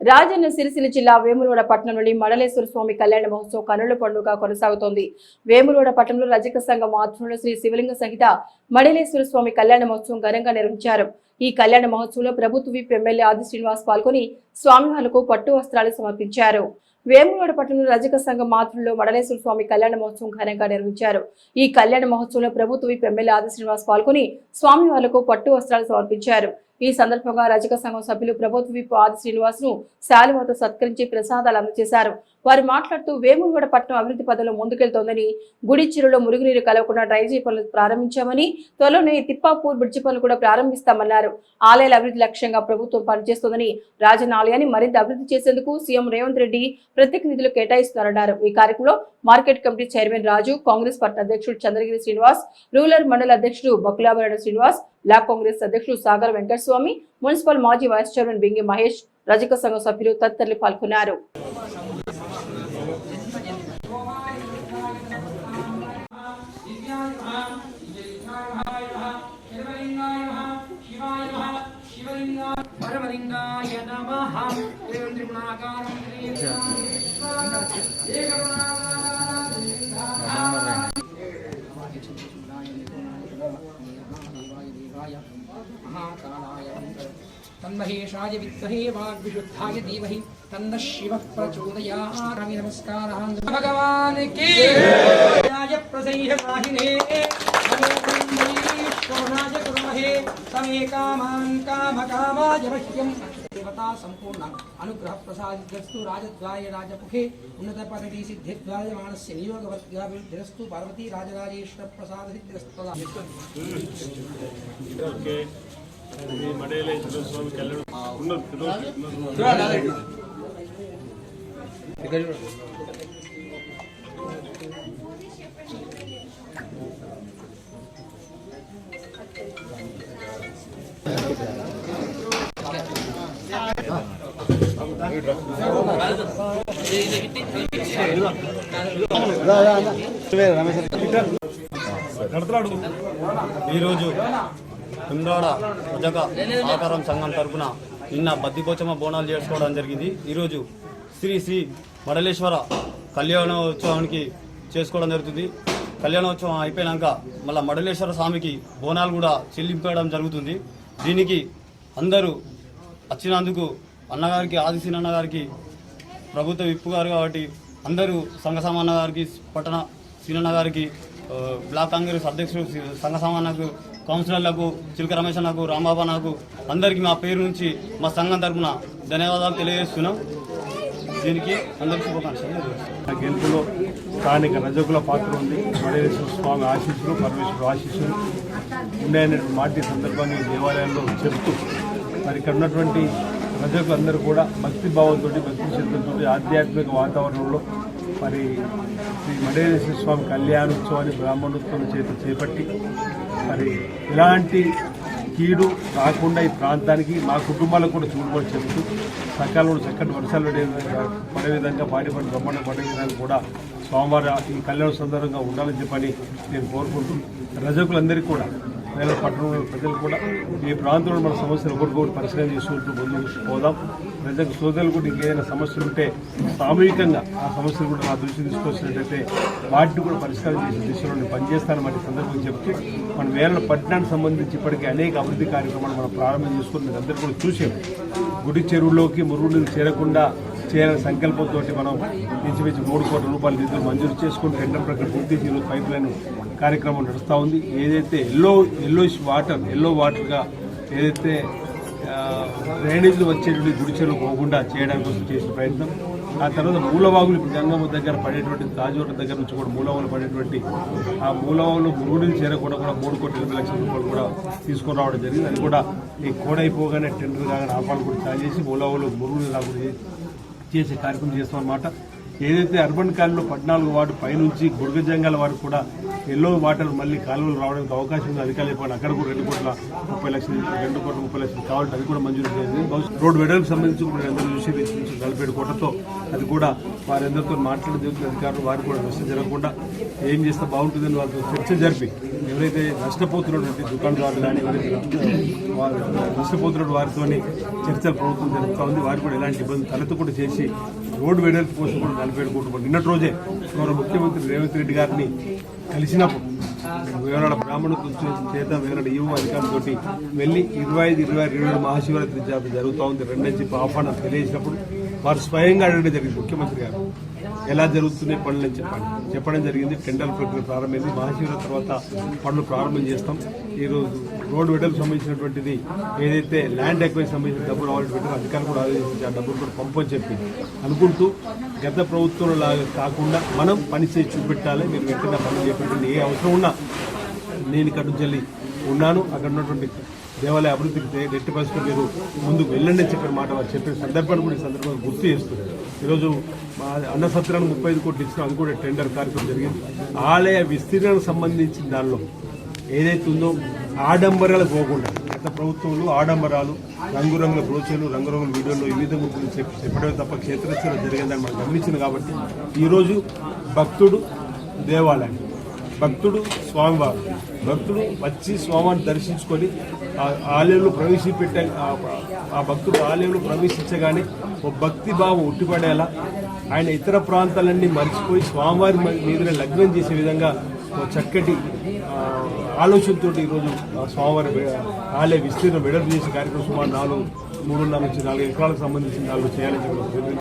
రాజన్న సిరిసిల్ల జిల్లా వేములవాడ పట్టణంలోని మడలేశ్వర స్వామి కళ్యాణ మహోత్సవం కనుల పండుగ కొనసాగుతోంది. వేములవాడ పట్టణంలో రజక సంఘం ఆధ్వర్యంలో శ్రీ శివలింగ సహిత మడలేశ్వర స్వామి కళ్యాణ మహోత్సవం ఘనంగా నిర్వహించారు. ఈ కళ్యాణ మహోత్సవంలో ప్రభుత్వ విప్ ఎమ్మెల్యే ఆది శ్రీనివాస్ పాల్గొని స్వామివార్లకు పట్టు వస్త్రాలు సమర్పించారు. వేములవాడ పట్టణంలో రజక సంఘం ఆధ్వర్యంలో మడలేశ్వర స్వామి కళ్యాణ మహోత్సవం ఘనంగా నిర్వహించారు. ఈ కళ్యాణ మహోత్సవంలో ప్రభుత్వ విప్ ఎమ్మెల్యే ఆది శ్రీనివాస్ పాల్గొని స్వామివార్లకు పట్టు వస్త్రాలు సమర్పించారు. ఈ సందర్భంగా రజక సంఘం సభ్యులు ప్రభుత్వ విప్ ఆది శ్రీనివాస్ను శాలువాతో సత్కరించి ప్రసాదాలు అందజేశారు. వారు మాట్లాడుతూ వేములవాడ పట్టణం అభివృద్ధి పదంలో ముందుకెళ్తోందని గుడి మురుగునీరు కలవకుండా డ్రైనేజీ పనులు ప్రారంభించామని త్వరలోనే తిప్పాపూర్ బ్రిడ్జి పనులు కూడా ప్రారంభిస్తామన్నారు. ఆలయాల అభివృద్ధి లక్ష్యంగా ప్రభుత్వం పనిచేస్తోందని రాజన్న ఆలయాన్ని మరింత అభివృద్ధి చేసేందుకు సీఎం రేవంత్ రెడ్డి ప్రత్యేక నిధులు కేటాయిస్తున్నారన్నారు. ఈ కార్యక్రమంలో market committee chairman Raju Congress party అధ్యక్షుడు చంద్రగిరి శ్రీనివాస్ రూరల్ మండల అధ్యక్షుడు బకులాభరణ శ్రీనివాస్ బ్లాక్ కాంగ్రెస్ అధ్యక్షులు సాగర్ వెంకటస్వామి మున్సిపల్ మాజీ వైస్ చైర్మన్ బింగి మహేష్ రజక సంఘ సభ్యులు తదితరులు పాల్గొన్నారు పరమలింగాయ నమః महाकाय महाकालाय तन्महेशाय विद्महे वाग्विशुद्धाय धीमहि तन्नः शिवः प्रचोदयामि नमस्कारः। भगवान् की जय। प्रसह्यवाहिने वाहिने। शोणाय कुर्महे। समे कामकामाय मह्यम्। సదా సంపూర్ణ అనుగ్రహ ప్రసాదిస్తు రాజద్వాయ రాజముఖే ఉన్నత పదవీ సిద్ధిద్వాయ మానస్య నియోగవర్గాభివృద్ధిరస్తు పార్వతీ రాజరాజేశ్వర ప్రసాద సిద్ధిరస్తు ఈరోజు కుందాడ ప్రజక ఆకారం సంఘం తరపున నిన్న బద్దిపోచమ్మ బోనాలు చేసుకోవడం జరిగింది. ఈరోజు శ్రీ శ్రీ మడలేశ్వర కళ్యాణోత్సవానికి చేసుకోవడం జరుగుతుంది. కళ్యాణోత్సవం అయిపోయినాక మళ్ళీ మడలేశ్వర స్వామికి బోనాలు కూడా చెల్లింపడం జరుగుతుంది. దీనికి అందరూ వచ్చినందుకు అన్నగారికి ఆదిశీన అన్నగారికి ప్రభుత్వ విప్పు గారు కాబట్టి అందరూ సంఘ సమాన గారికి పట్టణ సీనన్న గారికి బ్లాక్ కాంగ్రెస్ అధ్యక్షుడు సంఘ సమానకు కౌన్సిలర్లకు చిలక రమేష్ నాకు రాంబాబా నాకు అందరికీ మా పేరు నుంచి మా సంఘం తరఫున ధన్యవాదాలు తెలియజేస్తున్నాం. దీనికి అందరికీ శుభాకాంక్షలు గెలుపులో స్థానిక రజకుల పాత్ర ఉంది. మడేశ్వర స్వామి ఆశీస్సులు పరమేశ్వర ఆశీస్సులు. ఉన్నాయనే మాట సందర్భాన్ని దేవాలయంలో చెబుతూ మరి ఇక్కడ ఉన్నటువంటి రజకులందరూ కూడా భక్తి భావంతో భక్తి శ్రద్ధలతో ఆధ్యాత్మిక వాతావరణంలో మరి శ్రీ మడేశ్వర స్వామి కళ్యాణోత్సవాన్ని బ్రాహ్మణోత్సవం చేత చేపట్టి మరి ఇలాంటి కీడు రాకుండా ఈ ప్రాంతానికి మా కుటుంబాలకు కూడా చూడమని చెప్తూ సకాలంలో చక్కటి వర్షాలు పడే విధంగా పడే విధంగా పాడి పంట బ్రహ్మాండం పడే విధంగా కూడా సోమవారం ఈ కళ్యాణ సందర్భంగా ఉండాలని చెప్పని నేను కోరుకుంటూ రజకులందరికీ కూడా వేల పట్టణంలో ప్రజలు కూడా ఈ ప్రాంతంలో మన సమస్యలు ఒకరికొకటి పరిష్కారం చేసుకుంటూ ముందుకు పోదాం. ప్రజలకు సోదరులు కూడా ఇంకేదైనా సమస్యలు ఉంటే సామూహికంగా ఆ సమస్యలు కూడా నా దృష్టి తీసుకొచ్చినట్టయితే వాటిని కూడా పరిష్కారం చేసే దిశలో నేను పనిచేస్తాను మరి సందర్భం చెప్తూ మన వేల పట్టణానికి సంబంధించి ఇప్పటికీ అనేక అభివృద్ధి కార్యక్రమాలు మనం ప్రారంభం చేసుకుని మీరు అందరూ కూడా చూసాం. గుడి చెరువులోకి మురుగునీరు చేరకుండా చేయాలని సంకల్పంతో మనం ఇంచుమించు మూడు కోట్ల రూపాయల నిధులు మంజూరు చేసుకుని టెండర్ ప్రక్రియ పూర్తి చేసి ఈరోజు పైప్ లైన్ కార్యక్రమం నడుస్తూ ఉంది. ఏదైతే ఎల్లో ఎల్లోయిష్ వాటర్ ఎల్లో వాటర్గా ఏదైతే డ్రైనేజీలు వచ్చేటువంటి గుడిచెలు పోకుండా చేయడానికి కోసం చేసిన ప్రయత్నం. ఆ తర్వాత మూలవాగులు ఇప్పుడు గంగమ్మ దగ్గర పడేటువంటి తాజోట దగ్గర నుంచి కూడా మూలవాగులు పడేటువంటి ఆ మూలవాగులు మురుగుడిని చేరకుండా కూడా మూడు కోట్ల ఎనభై లక్షల రూపాయలు కూడా తీసుకొని రావడం జరిగింది. అది కూడా ఈ కోడైపోగానే టెండర్ కాగానే ఆపాలు కూడా చాలు చేసి మూలవాగులు మురుగుడు రాకుండా చేసే కార్యక్రమం చేస్తామన్నమాట. ఏదైతే అర్బన్ కాలనీలో పద్నాలుగు వార్డు పైనుంచి గుడుగ జంగాల వారు కూడా ఎల్లో వాటర్ మళ్ళీ కాలువలు రావడానికి అవకాశం ఉంది. అధికారులు చెప్పండి అక్కడ కూడా రెండు కోట్ల ముప్పై లక్షలు రెండు కోట్ల ముప్పై లక్షలు కావాలంటే అది కూడా మంజూరు చేసింది రోడ్డు వెడల్పు సంబంధించి కూడా అందరూ చూసి నుంచి నలభై కోట్లతో అది కూడా వారందరితో మాట్లాడి అధికారులు వారు కూడా నష్టం జరగకుండా ఏం చేస్తే బాగుంటుందని వాళ్ళతో చర్చ జరిపి ఎవరైతే నష్టపోతున్నటువంటి దుకాణదారులు కానీ ఎవరైతే వారు నష్టపోతున్న వారితో చర్చలు ప్రభుత్వం జరుగుతూ ఉంది వారు కూడా ఎలాంటి ఇబ్బంది కూడా చేసి రోడ్డు వెడల్పు కోసం కూడా నలభై నిన్నటి రోజే గౌరవ ముఖ్యమంత్రి రేవంత్ రెడ్డి గారిని కలిసినప్పుడు వివరాల బ్రాహ్మణుల చేత వివరాల ఈవో అధికారులతో వెళ్ళి ఇరవై ఐదు ఇరవై ఆరు ఇరవై మహాశివరాత్రి జాతర జరుగుతూ ఉంది. రెండు నుంచి ఆహ్వానం తెలియజేసినప్పుడు వారు స్వయంగా అడగడం జరిగింది ముఖ్యమంత్రి గారు. ఎలా జరుగుతున్నాయి పనులు అని చెప్పండి. చెప్పడం జరిగింది టెండర్ ప్రక్రియ ప్రారంభమైంది. మహాశివరాత్రి తర్వాత పనులు ప్రారంభం చేస్తాం. ఈరోజు రోడ్డు వెడల్పు సంబంధించినటువంటిది ఏదైతే ల్యాండ్ ఎక్వైజ్ సంబంధించిన డబ్బులు రావాలని పెట్టారో అధికారులు కూడా ఆదేశించి ఆ డబ్బులు కూడా పంపని చెప్పి అనుకుంటూ గత ప్రభుత్వం లాగా కాకుండా మనం పని చేసి చూపెట్టాలి. మీరు వెంటనే పనులు చేపట్టండి. ఏ అవసరం ఉన్నా నేను ఇక్కడ నుంచి వెళ్ళి ఉన్నాను. అక్కడ ఉన్నటువంటి దేవాలయ అభివృద్ధికి ఎట్టి పరిస్థితులు మీరు ముందుకు వెళ్ళండి అని చెప్పిన మాట వారు చెప్పిన సందర్భాన్ని కూడా ఈ సందర్భంగా గుర్తు చేస్తున్నారు. ఈరోజు మా అన్న సత్రానికి ముప్పై ఐదు కోట్లు ఇచ్చిన అది కూడా టెండర్ కార్యక్రమం జరిగింది. ఆలయ విస్తీర్ణకు సంబంధించిన దానిలో ఏదైతే ఉందో ఆడంబరాలు పోకుండా గత ప్రభుత్వంలో ఆడంబరాలు రంగురంగుల బ్రోచర్లు రంగురంగుల వీడియోలు ఈ విధంగా చెప్పి చెప్పడమే తప్ప క్షేత్రస్థిర జరిగిందని మనం గమనించింది కాబట్టి ఈరోజు భక్తుడు దేవాలయం భక్తుడు స్వామివారు. భక్తుడు వచ్చి స్వామివారిని దర్శించుకొని ఆలయంలో ప్రవేశపెట్టే ఆ- భక్తుడు ఆలయంలో ప్రవేశించగానే ఒక భక్తి భావం ఉట్టిపడేలా ఆయన ఇతర ప్రాంతాలన్నీ మర్చిపోయి స్వామివారి మీదనే లగ్నం చేసే విధంగా చక్కటి ఆలోచనతో ఈరోజు స్వామివారి ఆలయ విస్తీర్ణం వెడల్పు చేసే కార్యక్రమం సుమారు నాలుగు మూడున్నర నుంచి నాలుగు ఎకరాలకు సంబంధించిన నాలుగు చేయాలని చెప్పి